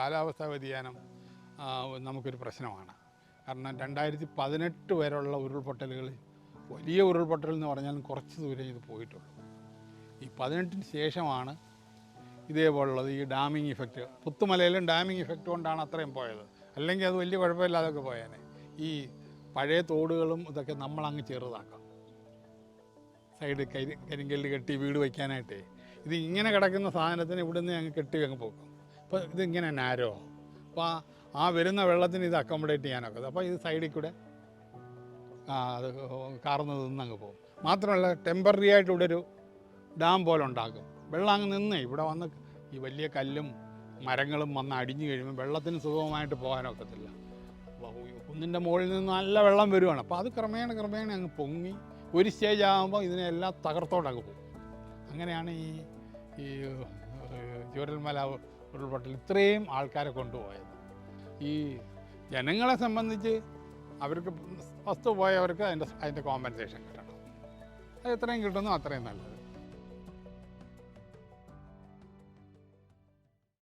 കാലാവസ്ഥാ വ്യതിയാനം നമുക്കൊരു പ്രശ്നമാണ്. കാരണം രണ്ടായിരത്തി പതിനെട്ട് വരെയുള്ള ഉരുൾപൊട്ടലുകൾ വലിയ ഉരുൾപൊട്ടൽ എന്ന് പറഞ്ഞാൽ കുറച്ച് ദൂരം ഇത് പോയിട്ടുള്ളൂ. ഈ പതിനെട്ടിന് ശേഷമാണ് ഇതേപോലുള്ളത് ഈ ഡാമിങ് ഇഫക്റ്റ്. പുത്തുമലയിലും ഡാമിങ് ഇഫക്റ്റ് കൊണ്ടാണ് അത്രയും പോയത്. അല്ലെങ്കിൽ അത് വലിയ കുഴപ്പമില്ലാതൊക്കെ പോയേനെ. ഈ പഴയ തോടുകളും ഇതൊക്കെ നമ്മളങ്ങ് ചെറുതാക്കാം. സൈഡ് കരി കരിങ്കല്ല് കെട്ടി വീട് വയ്ക്കാനായിട്ടേ. ഇത് ഇങ്ങനെ കിടക്കുന്ന സാധനത്തിന് ഇവിടുന്ന് അങ്ങ് കെട്ടി അങ്ങ് പോകും അപ്പോൾ ഇതിങ്ങനെ നാരോ അപ്പോൾ ആ- വരുന്ന വെള്ളത്തിന് ഇത് അക്കോമഡേറ്റ് ചെയ്യാനൊക്കെ അപ്പോൾ ഇത് സൈഡിൽ കൂടെ ആ അത് കാർന്ന് നിന്നങ്ങ് പോകും മാത്രമല്ല ടെമ്പററി ആയിട്ട് ഇവിടെ ഒരു ഡാം പോലെ ഉണ്ടാക്കും വെള്ളം അങ്ങ് നിന്ന് ഇവിടെ വന്ന് ഈ വലിയ കല്ലും മരങ്ങളും വന്ന് അടിഞ്ഞു കഴിയുമ്പോൾ വെള്ളത്തിന് സുഗമമായിട്ട് പോകാനൊക്കത്തില്ല കുന്നിന്റെ മുകളിൽ നിന്ന് നല്ല വെള്ളം വരുവാണ് അപ്പോൾ അത് ക്രമേണ ക്രമേണ അങ്ങ് പൊങ്ങി ഒരു സ്റ്റേജ് ആകുമ്പോൾ ഇതിനെല്ലാം തകർത്തോട്ടങ്ങ് പോകും അങ്ങനെയാണ് ഈ ഈ ചൂരൽമല ഉരുൾപൊട്ടൽ ഇത്രയും ആൾക്കാരെ കൊണ്ടുപോയത്. ഈ ജനങ്ങളെ സംബന്ധിച്ച് അവർക്ക് വസ്തു പോയവർക്ക് അതിന്റെ അതിന്റെ കോമ്പൻസേഷൻ കിട്ടണം. അത് എത്രയും കിട്ടുന്നു അത്രയും നല്ലത്.